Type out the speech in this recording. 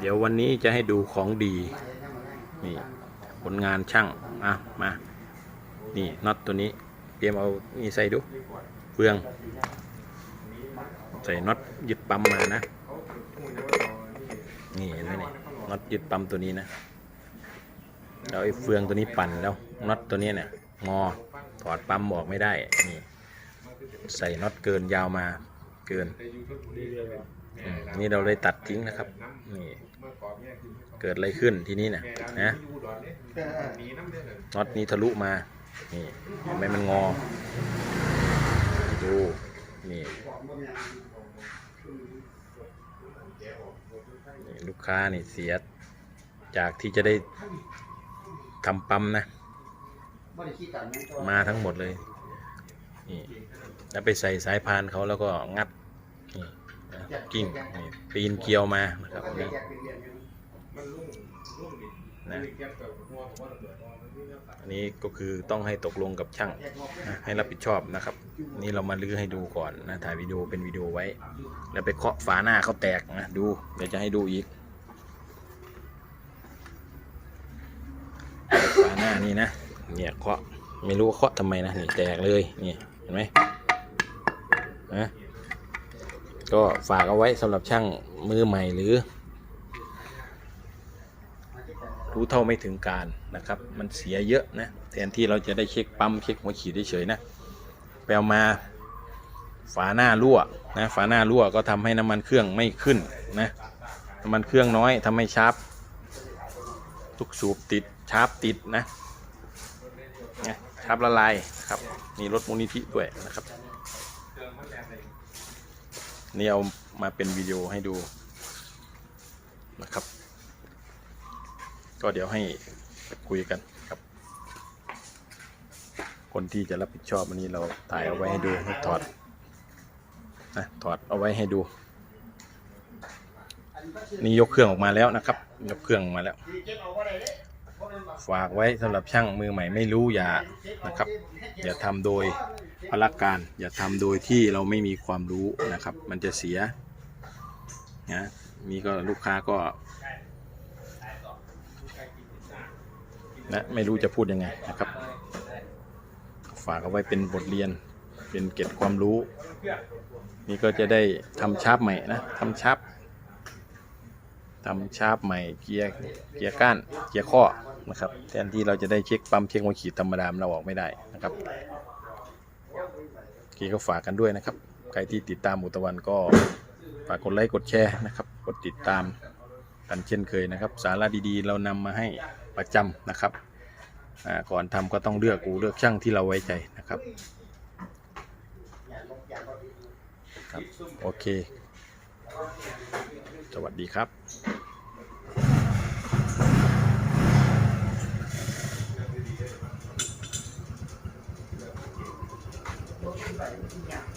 เดี๋ยววันนี้จะให้ดูของดี นี่ผลงานช่างอะมา นี่น็อตตัวนี้เตรียมเอานี่ใส่ดูเฟือง ใส่น็อตยึดปั๊มมานะ นี่เห็นไหมนี่น็อตยึดปั๊มตัวนี้นะแล้วไอ้เฟืองตัวนี้ปั่นแล้วน็อตตัวนี้เนี่ยงอถอดปั๊มออกไม่ได้นี่ใส่น็อตเกินยาวมาเกิน นี่เราเลยตัดทิ้งนะครับ นี่ เกิดอะไรขึ้นทีนี้เนี่ยนะน็อตนี้ทะลุมา นี่เห็นไหมมันงอ ดูนี่นี่ลูกค้านี่เสียจากที่จะได้ทำปั๊มนะ มาทั้งหมดเลย นี่ แล้วไปใส่สายพานเขาแล้วก็งัดนี่นะ กิ้งนี่ปีนเกลียวมานะครับนี่นะอันนี้ก็คือต้องให้ตกลงกับช่างนะให้รับผิดชอบนะครับ นี่เรามาลื้อให้ดูก่อนนะถ่ายวิดีโอเป็นวิดีโอไว้ แล้วไปเคาะฝาหน้าเขาแตกนะดูเดี๋ยวจะให้ดูอีกฝาหน้านี่นะเนี่ยเคาะไม่รู้ว่าเคาะทำไมนะนี่แตกเลยนี่เห็นไหมนะ ก็ฝากเอาไว้สำหรับช่างมือใหม่หรือ รู้เท่าไม่ถึงการนะครับ มันเสียเยอะนะแทนที่เราจะได้เช็คปั๊มเช็คหัวฉีดเฉยๆนะไปเอามาฝาหน้ารั่วนะฝาหน้ารั่วก็ทำให้น้ำมันเครื่องไม่ขึ้นนะน้ำมันเครื่องน้อยทำให้ชาร์ปทุกสูบติดชาร์ปติดนะนะชาร์ปละลายนะครับมีรถมูลนิธิด้วยนะครับ นี่เอามาเป็นวิดีโอให้ดูนะครับ ก็เดี๋ยวให้คุยกันครับ คนที่จะรับผิดชอบอันนี้เราถ่ายเอาไว้ให้ดูให้ถอดนะถอดเอาไว้ให้ดู นี่ยกเครื่องออกมาแล้วนะครับ ยกเครื่องออกมาแล้ว ฝากไว้สำหรับช่างมือใหม่ไม่รู้อย่านะครับ อย่าทำโดย พละการอย่าทำโดยที่เราไม่มีความรู้นะครับ มันจะเสียนะมีก็ลูกค้าก็นะไม่รู้จะพูดยังไงนะครับ ฝากเอาไว้เป็นบทเรียนเป็นเกร็ดความรู้ นี่ก็จะได้ทำชาร์ปใหม่นะทำชาร์ปทำชาร์ปใหม่เกียร์เกียร์ก้านเกียร์ข้อนะครับแทนที่เราจะได้เช็คปั๊มเช็คหัวขีดธรรมดามเราออกไม่ได้นะครับ กีก็ฝากกันด้วยนะครับ ใครที่ติดตามหมูตะวันก็ฝากกดไลค์กดแชร์นะครับ กดติดตามกันเช่นเคยนะครับ สาระดีๆ เรานำมาให้ประจำนะครับก่อนทำก็ต้องเลือกกูเลือกช่างที่เราไว้ใจนะครับครับโอเค สวัสดีครับ 一样。